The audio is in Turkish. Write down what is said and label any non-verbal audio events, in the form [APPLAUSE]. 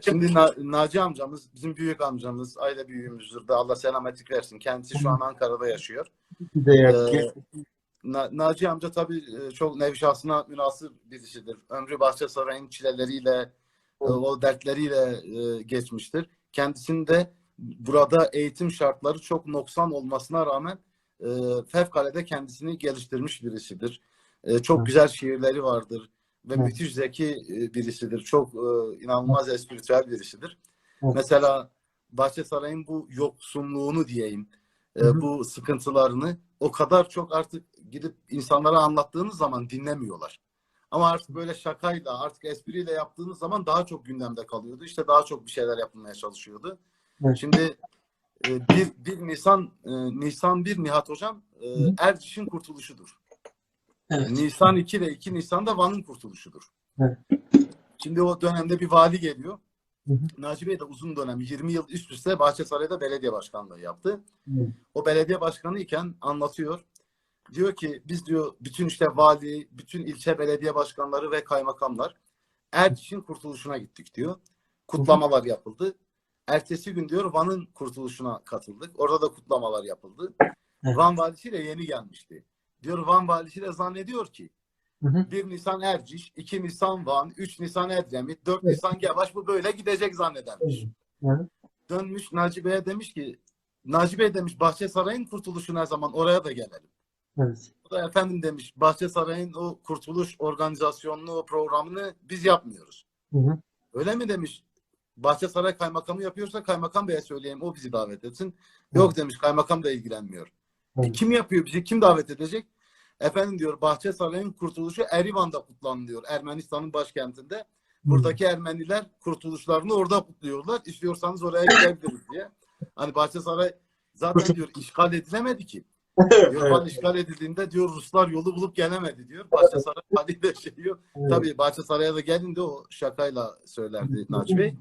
Şimdi Na- Naci amcamız bizim büyük amcamız, aile büyüğümüzdür de Allah selametlik versin. Kendisi şu an Ankara'da yaşıyor. Ee, Na- Naci amca tabii e, çok nevi şahsına münasır birisidir. Ömrü Bahçesaray'ın çileleriyle, e, o dertleriyle e, geçmiştir. Kendisinde burada eğitim şartları çok noksan olmasına rağmen fevkalade kendisini geliştirmiş birisidir. Çok güzel şiirleri vardır ve Hı. müthiş zeki e, birisidir. Çok e, inanılmaz espritüel birisidir. Hı. Mesela Bahçesaray'ın bu yoksunluğunu diyeyim, e, Hı hı. bu sıkıntılarını o kadar çok artık gidip insanlara anlattığınız zaman dinlemiyorlar. Ama artık böyle şakayla, artık espriyle yaptığınız zaman daha çok gündemde kalıyordu. İşte daha çok bir şeyler yapılmaya çalışıyordu. Evet. Şimdi e, bir, bir Nisan e, Nisan 1 Nihat Hocam e. Erciş'in kurtuluşudur. Evet. Nisan 2 de 2 Nisan'da Van'ın kurtuluşudur. Evet. Şimdi o dönemde bir vali geliyor. Hı hı. Naci Bey de uzun dönem 20 yıl üst üste Bahçesaray'da belediye başkanlığı yaptı. Hı. O belediye başkanı iken anlatıyor. Diyor ki biz diyor bütün işte vali, bütün ilçe belediye başkanları ve kaymakamlar Erciş'in kurtuluşuna gittik diyor. Kutlamalar yapıldı. Ertesi gün diyor Van'ın kurtuluşuna katıldık. Orada da kutlamalar yapıldı. Evet. Van valisi de yeni gelmişti. Diyor Van valisi de zannediyor ki Hı hı. 1 Nisan Erciş, 2 Nisan Van, 3 Nisan Edremit, 4 Evet. Nisan Gevaş bu böyle gidecek zannedermiş. Evet. Dönmüş Naci Bey'e demiş ki Naci Bey demiş Bahçesaray'ın kurtuluşu ne zaman oraya da gelelim. Evet. O da efendim demiş Bahçesaray'ın o kurtuluş organizasyonunu, o programını biz yapmıyoruz. Hı hı. Öyle mi demiş? Bahçesaray kaymakamı yapıyorsa kaymakam beye söyleyeyim o bizi davet etsin. Yok demiş kaymakam da ilgilenmiyor. E, kim yapıyor bizi? Kim davet edecek? Efendim diyor Bahçesaray'ın kurtuluşu Erivan'da kutlanıyor. Ermenistan'ın başkentinde. Buradaki Ermeniler kurtuluşlarını orada kutluyorlar. İstiyorsanız oraya gidebiliriz diye. Hani Bahçesaray zaten diyor işgal edilemedi ki. Diyor Van işgal edildiğinde diyor Ruslar yolu bulup gelemedi diyor. Bahçesaray [LAUGHS] haliyle şey yok. Tabii Bahçesaray'a da geldiğinde o şakayla söylerdi Naci Bey.